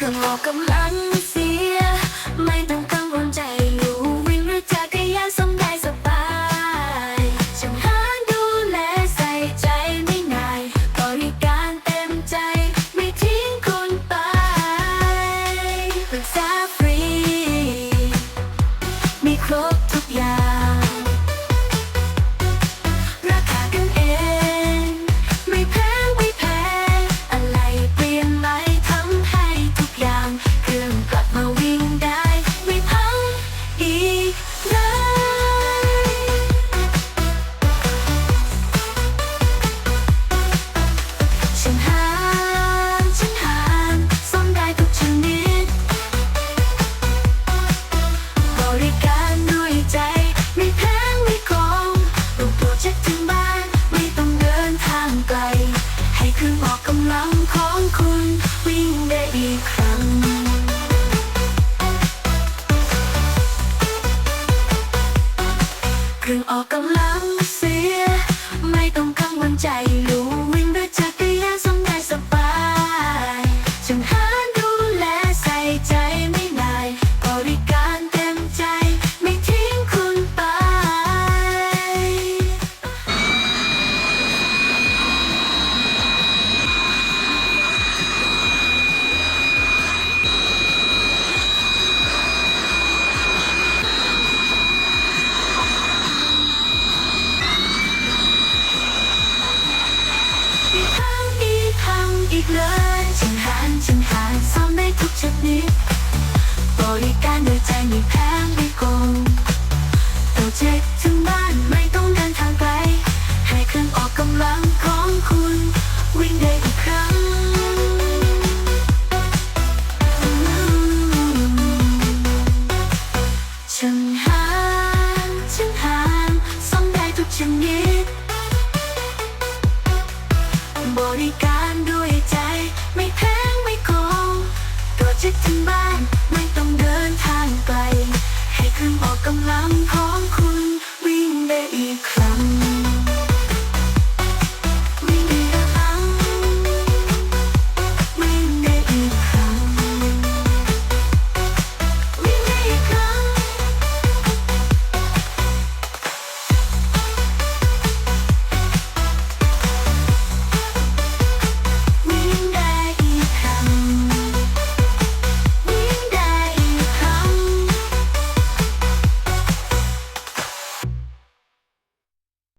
รื่องออกกำลังเสีย ไม่ต้องกังวลใจอยู่วิ่งหรือจักรยานสมได้สบายช่างหาดูแลใส่ใจไม่ง่ายบริการเต็มใจ ไม่ทิ้งคุณไปปรึกษา คือออกกำลังของคุณวิ่งได้อีกครั้ง คือออกกำลังเสีย ไม่ต้องกังวลใจอ อีกเลยฉันหานฉันหานซ่อมได้ทุกชนิดบริการโดยใจไม่แพงไม่โกงโปรเจกต์ถึงบ้านไม่ต้องเดินทางไกล ให้เครื่องออกกำลังของคุณ วิ่งได้อีกครั้งฉันหานฉันหานซ่อมได้ทุกชนิดบริการ เช็คถึงบ้านไม่ต้องเดินทางไกลให้เครื่อง